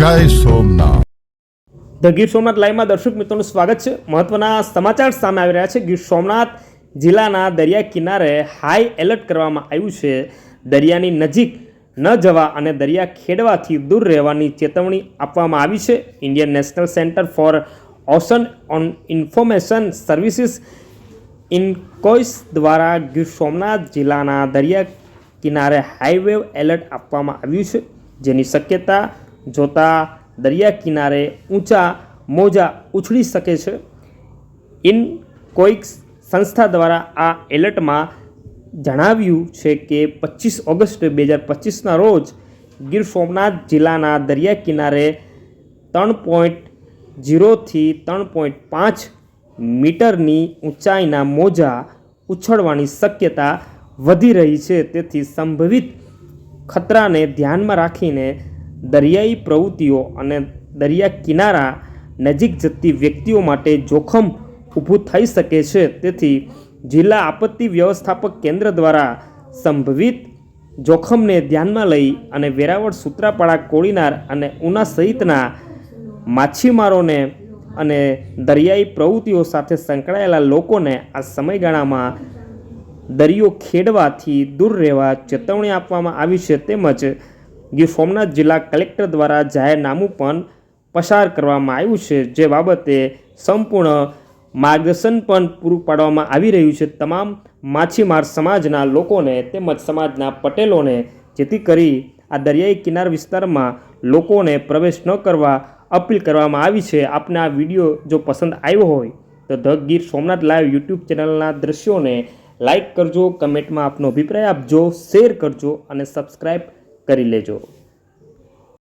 જય સોમનાથ. ધ ગીર સોમનાથ લાઈવમાં દર્શક મિત્રોનું સ્વાગત છે. મહત્વના સમાચાર સામે આવી રહ્યા છે. ગીર સોમનાથ જિલ્લાના દરિયા કિનારે હાઈ એલર્ટ કરવામાં આવ્યું છે. દરિયાની નજીક ન જવા અને દરિયા ખેડવાથી દૂર રહેવાની ચેતવણી આપવામાં આવી છે. Indian national centre for ocean on information services INCOIS દ્વારા ગીર સોમનાથ જિલ્લાના દરિયા કિનારે હાઈવે એલર્ટ આપવામાં આવ્યું છે. જેની શક્યતા જોતા દરિયા કિનારે ઊંચા મોજા ઉછળી શકે છે. ઇન કોઈક સંસ્થા દ્વારા આ એલર્ટમાં જણાવ્યું છે કે પચીસ ઓગસ્ટ બે હજાર પચીસના રોજ ગીર સોમનાથ જિલ્લાના દરિયા કિનારે ત્રણ પોઈન્ટ જીરોથી ત્રણ પોઈન્ટ પાંચ મીટરની ઊંચાઈના મોજા ઉછળવાની શક્યતા વધી રહી છે. તેથી સંભવિત ખતરાને ધ્યાનમાં રાખીને દરિયાઈ પ્રવૃત્તિઓ અને દરિયા કિનારા નજીક જતી વ્યક્તિઓ માટે જોખમ ઊભું થઈ શકે છે. તેથી જિલ્લા આપત્તિ વ્યવસ્થાપક કેન્દ્ર દ્વારા સંભવિત જોખમને ધ્યાનમાં લઈ અને વેરાવળ સૂત્રાપાડા કોળીનાર અને ઉના સહિતના માછીમારોને અને દરિયાઈ પ્રવૃત્તિઓ સાથે સંકળાયેલા લોકોને આ સમયગાળામાં દરિયો ખેડવાથી દૂર રહેવા ચેતવણી આપવામાં આવી છે. તેમજ ગીર સોમનાથ જિલ્લા કલેક્ટર દ્વારા જાહેરનામું પણ પસાર કરવામાં આવ્યું છે. જે બાબતે સંપૂર્ણ માર્ગદર્શન પણ પૂરું પાડવામાં આવી રહ્યું છે. તમામ માછીમાર સમાજના લોકોને તેમજ સમાજના પટેલોને જેથી કરી આ દરિયાઈ કિનાર વિસ્તારમાં લોકોને પ્રવેશ ન કરવા અપીલ કરવામાં આવી છે. આપને આ વીડિયો જો પસંદ આવ્યો હોય તો the Gir Somnath live YouTube ચેનલના દ્રશ્યોને લાઈક કરજો, કમેન્ટમાં આપનો અભિપ્રાય આપજો, શેર કરજો અને સબસ્ક્રાઈબ કરી લેજો.